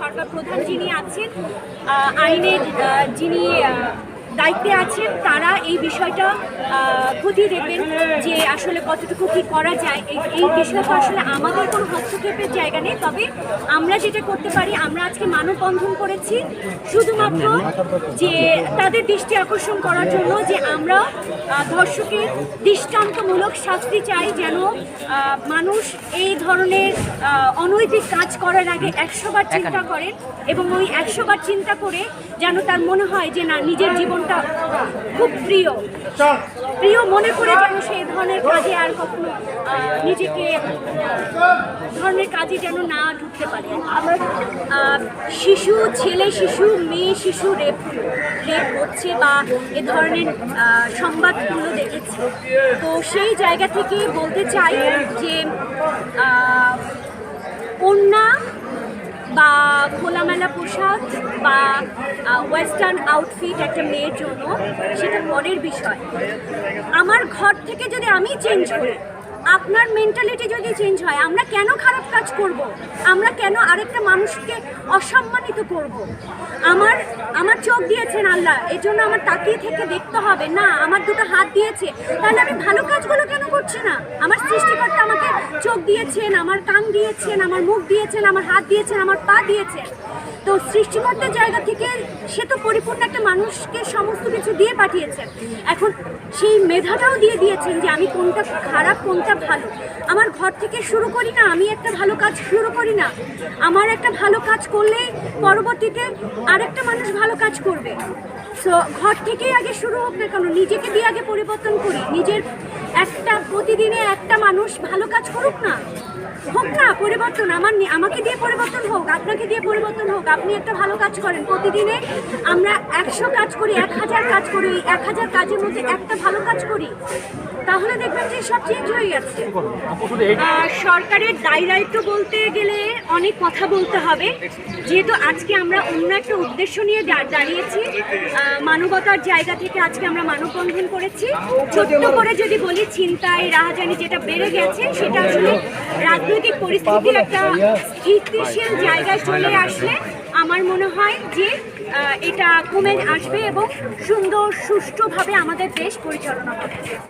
সরকার প্রধান যিনি আছেন আইনের যিনি দায়িত্বে আছেন, তারা এই বিষয়টা খতিয়ে দেখবেন যে আসলে কতটুকু কি করা যায়। এই বিষয়টা আসলে আমাদের কোনো হস্তক্ষেপের জায়গা নেই, তবে আমরা যেটা করতে পারি, আমরা আজকে মানববন্ধন করেছি, শুধুমাত্র যে তাদের দৃষ্টি আকর্ষণ করার জন্য যে আমরা ধর্ষকের দৃষ্টান্তমূলক শাস্তি চাই যেন মানুষ এই ধরনের অনৈতিক কাজ করার আগে একশোবার চিন্তা করেন এবং ওই একশোবার চিন্তা করে যেন তার মনে হয় যে না, নিজের জীবনটা খুব প্রিয়। প্রিয় মনে করে যেন সেই ধরনের কাজে আর কখনো নিজেকে ধরনের কাজে যেন না ঢুকতে পারে। আহ, শিশু ছেলে শিশু মেয়ে শিশু রেপ রেপ হচ্ছে বা এ ধরনের সংবাদগুলো দেখেছি। তো সেই জায়গা থেকে বলতে চাই যে কন্যা খোলামেলা পোশাক বা ওয়েস্টার্ন আউটফিট একটা মেয়ের জন্য, সেটা পরের বিষয়। আমার ঘর থেকে যদি আমি চেঞ্জ করি, আপনার মেন্টালিটি যদি চেঞ্জ হয়, আমরা কেন খারাপ কাজ করব? আমরা কেন আরেকটা মানুষকে অসম্মানিত করব? আমার আমার চোখ দিয়েছেন আল্লাহ এই জন্য আমার তাকিয়ে থেকে দেখতে হবে, না, আমার দুটো হাত দিয়েছে, তাহলে আমি ভালো কাজগুলো কেন করছি না। আমার সৃষ্টিকর্তা আমাকে চোখ দিয়েছেন, আমার কান দিয়েছেন, আমার মুখ দিয়েছেন, আমার হাত দিয়েছেন, আমার পা দিয়েছেন। তো সৃষ্টিকর্তার জায়গা থেকে সে তো পরিপূর্ণ একটা মানুষকে সমস্ত কিছু দিয়ে পাঠিয়েছেন। এখন সেই মেধাটাও দিয়ে দিয়েছেন যে আমি কোনটা খারাপ, কোনটা ভালো। আমার ঘর থেকে শুরু করি না, আমি একটা ভালো কাজ শুরু করি না। আমার একটা ভালো কাজ করলেই পরবর্তীতে আরেকটা মানুষ ভালো কাজ করবে। সো ঘর থেকেই আগে শুরু হোক না কেন, নিজেকে দিয়ে আগে পরিবর্তন করি। নিজের একটা প্রতিদিনে একটা মানুষ ভালো কাজ করুক না? হোক না পরিবর্তন। আমার আমাকে দিয়ে পরিবর্তন হোক আপনাকে দিয়ে পরিবর্তন হোক। আপনি একটা ভালো কাজ করেন। প্রতিদিনে আমরা একশো কাজ করি এক হাজার কাজ করি এক হাজার কাজের মধ্যে একটা ভালো কাজ করি। তাহলে দেখবেন যে সব চেঞ্জ হয়ে গেছে। সরকারের দায় দায়িত্ব বলতে গেলে অনেক কথা বলতে হবে। যেহেতু আজকে আমরা অন্য একটা উদ্দেশ্য নিয়ে দাঁড়িয়েছি মানবতার জায়গা থেকে আজকে আমরা মানববন্ধন করেছি। ছোট্ট করে যদি বলি চিন্তায় রাহাজানি যেটা বেড়ে গেছে, সেটা আসলে রাজনৈতিক পরিস্থিতির একটা স্থিতিশীল জায়গায় চলে আসলে আমার মনে হয় যে এটা কমে আসবে এবং সুন্দর, সুষ্ঠুভাবে আমাদের দেশ পরিচালনা হবে।